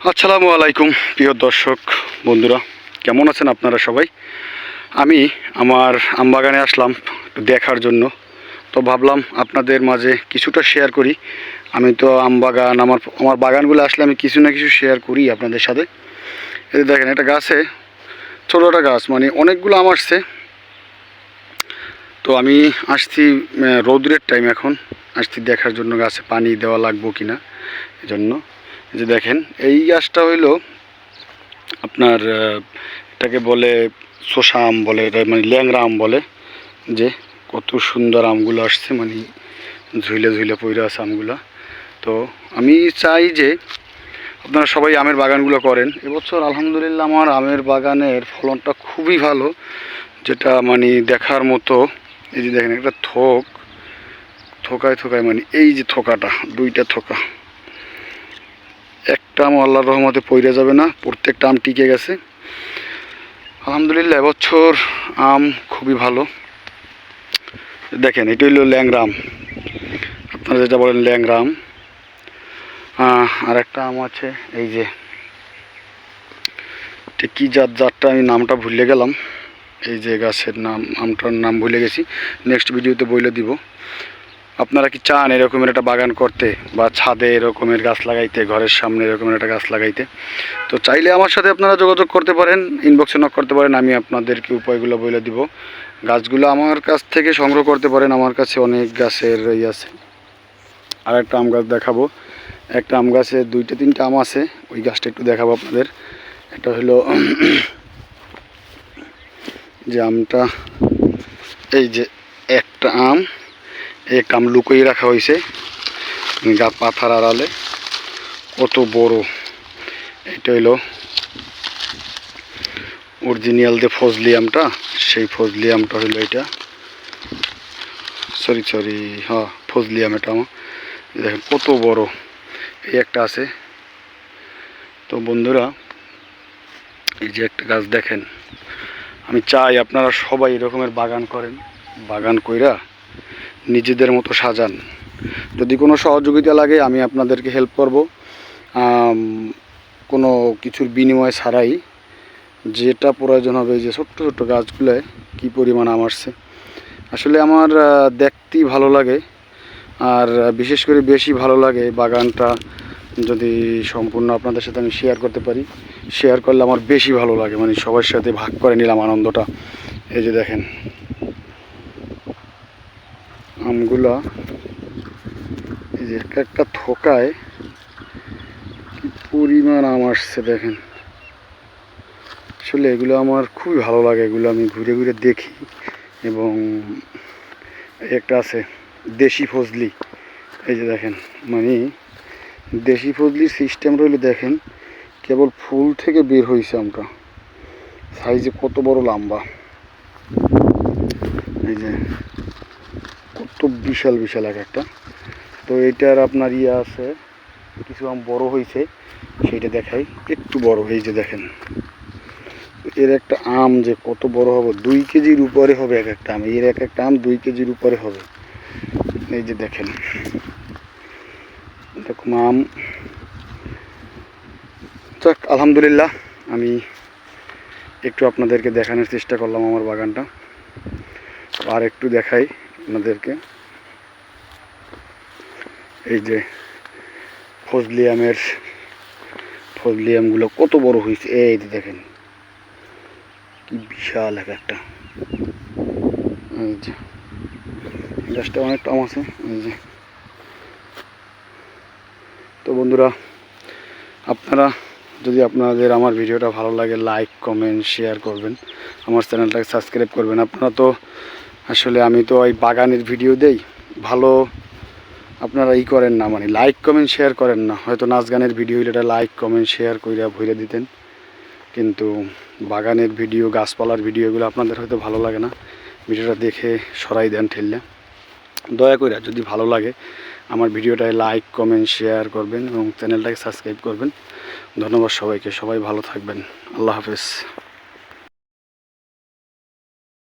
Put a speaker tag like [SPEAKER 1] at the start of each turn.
[SPEAKER 1] আসসালামু আলাইকুম, প্রিয় দর্শক, বন্ধুরা। কেমন আছেন আপনারা সবাই? আমি আমার আমবাগানে আসলাম দেখার জন্য। তো ভাবলাম আপনাদের মাঝে কিছুটা শেয়ার করি। আমি তো আমবাগান, আমার আমার বাগানগুলো আসলে আমি কিছু না কিছু শেয়ার করি আপনাদের সাথে। এই দেখেন একটা গাছে ছোটো একটা গাছ মানে অনেকগুলো আম আসছে। তো আমি আসছি রৌদ্রের টাইম এখন। আসছি দেখার জন্য গাছে পানি দেওয়া লাগবো কি না এই জন্য এই যে দেখেন, এই গাছটা হইল আপনার এটাকে বলে শোষা আম বলে, এটা মানে ল্যাংরা আম বলে, যে কত সুন্দর আমগুলো আসছে মানে ঝুলে ঝুলে পড়ে আছে আমগুলো। তো আমি চাই যে আপনারা সবাই আমের বাগানগুলো করেন। এবছর আলহামদুলিল্লাহ আমার আমের বাগানের ফলনটা খুবই ভালো, যেটা মানে দেখার মতো, এই যে দেখেন একটা থোক, থোকায় থোকায় মানে এই যে থোকাটা, দুইটা থোকা। আম আল্লাহর রহমতে পইরা যাবে না, প্রত্যেকটা আম টিকে গেছে। আলহামদুলিল্লাহ, এবছর আম খুবই ভালো। দেখেন এটা হইল ল্যাংরাম আপনারা যেটা বলেন ল্যাংরাম আর একটা আম আছে, এই যে। এটা কী জাত জাতটা, আমি নামটা ভুলে গেলাম। এই যে গাছের নাম, আমটার নাম ভুলে গেছি। নেক্সট ভিডিওতে বইলে দিব। আপনারা কি চান এরকমের একটা বাগান করতে? বা ছাদে এরকমের গাছ লাগাইতে, ঘরের সামনে এরকমের একটা গাছ লাগাইতে? তো চাইলে আমার সাথে আপনারা যোগাযোগ করতে পারেন ইনবক্সে নক করতে পারেন, আমি আপনাদেরকে উপায়গুলো বলে দিব। গাছগুলো আমার কাছ থেকে সংগ্রহ করতে পারেন, আমার কাছে অনেক গাছের এই আছে। আর একটা আম গাছ দেখাবো। একটা আম গাছে দুইটা, তিনটা আম আছে, ওই গাছটা একটু দেখাবো আপনাদের। এটা হলো যে আমটা, এই যে একটা আম। এই আম লুকোই রাখা হয়েছে। গা পাথার আড়ালে। কত বড়। এটা হইল অরিজিনাল যে ফজলি আমটা, সেই ফজলি আমটা হইল এটা। সরি সরি হ্যাঁ ফজলি আম এটা আমার। দেখেন, কত বড়। এই একটা আছে। তো বন্ধুরা, এই যে একটা গাছ দেখেন। আমি চাই আপনারা সবাই এরকমের বাগান করেন। বাগান কইরা নিজেদের মতো সাজান। যদি কোনো সহযোগিতা লাগে, আমি আপনাদেরকে হেল্প করব। কোনো কিছুর বিনিময় ছাড়াই যেটা প্রয়োজন হবে যে ছোট্ট ছোট্ট গাছগুলোয় কী পরিমাণ আম আসছে। আসলে আমার দেখতেই ভালো লাগে। আর বিশেষ করে বেশি ভালো লাগে বাগানটা যদি সম্পূর্ণ আপনাদের সাথে আমি শেয়ার করতে পারি। শেয়ার করলে আমার বেশি ভালো লাগে মানে সবার সাথে ভাগ করে নিলাম আনন্দটা। এই যে দেখেন। আমগুলা এই যে একটা একটা থোকায় কি পরিমাণ আম আসছে দেখেন। আসলে এগুলো আমার খুবই ভালো লাগে, এগুলো আমি ঘুরে ঘুরে দেখি। এবং একটা আছে, দেশি ফজলি। এই যে দেখেন মানে দেশি ফজলির সিস্টেম রইলে দেখেন, কেবল ফুল থেকে বের হয়েছে আমটা। সাইজে কত বড় লম্বা। এই যে কত বিশাল বিশাল এক একটা। তো এটার আপনার ইয়ে আছে, কিছু আম বড় হয়েছে সেটা দেখাই। একটু বড় যে দেখেন। এর একটা আম যে কত বড় হবে, দুই কেজির উপরে হবে এক একটা আম। এর এক একটা আম দুই কেজির উপরে হবে। এই যে দেখেন। এরকম আম। যাক, আলহামদুলিল্লাহ, আমি একটু আপনাদেরকে দেখানোর চেষ্টা করলাম আমার বাগানটা। আর একটু দেখাই। আপনাদেরকে। এই যে ফজলিয়ামের ফজলিয়ামগুলো কত বড় হয়েছে, এই যে দেখেন। কি বিশাল এক একটা। এই যে গাছটা অনেকটা আম আছে, এই যে। তো বন্ধুরা, আপনারা যদি আপনাদের আমার ভিডিওটা ভালো লাগে, লাইক, কমেন্ট, শেয়ার করবেন। আমার চ্যানেলটাকে সাবস্ক্রাইব করবেন। আপনারা তো আসলে আমি তো ওই বাগানের ভিডিও দেই। ভালো আপনারা ই করেন না মানে লাইক কমেন্ট শেয়ার করেন না। হয়তো নাচ গানের ভিডিও হইলে এটা লাইক কমেন্ট শেয়ার কইরা ভরে দিতেন। কিন্তু বাগানের ভিডিও গাছপালার ভিডিও এগুলো আপনাদের হয়তো ভালো লাগে না। ভিডিওটা দেখে সরাই দেন ঠেললে। দয়া করে যদি ভালো লাগে, আমার ভিডিওটায় লাইক কমেন্ট শেয়ার করবেন এবং চ্যানেলটাকে সাবস্ক্রাইব করবেন। ধন্যবাদ সবাইকে, সবাই ভালো থাকবেন। আল্লাহ হাফেজ।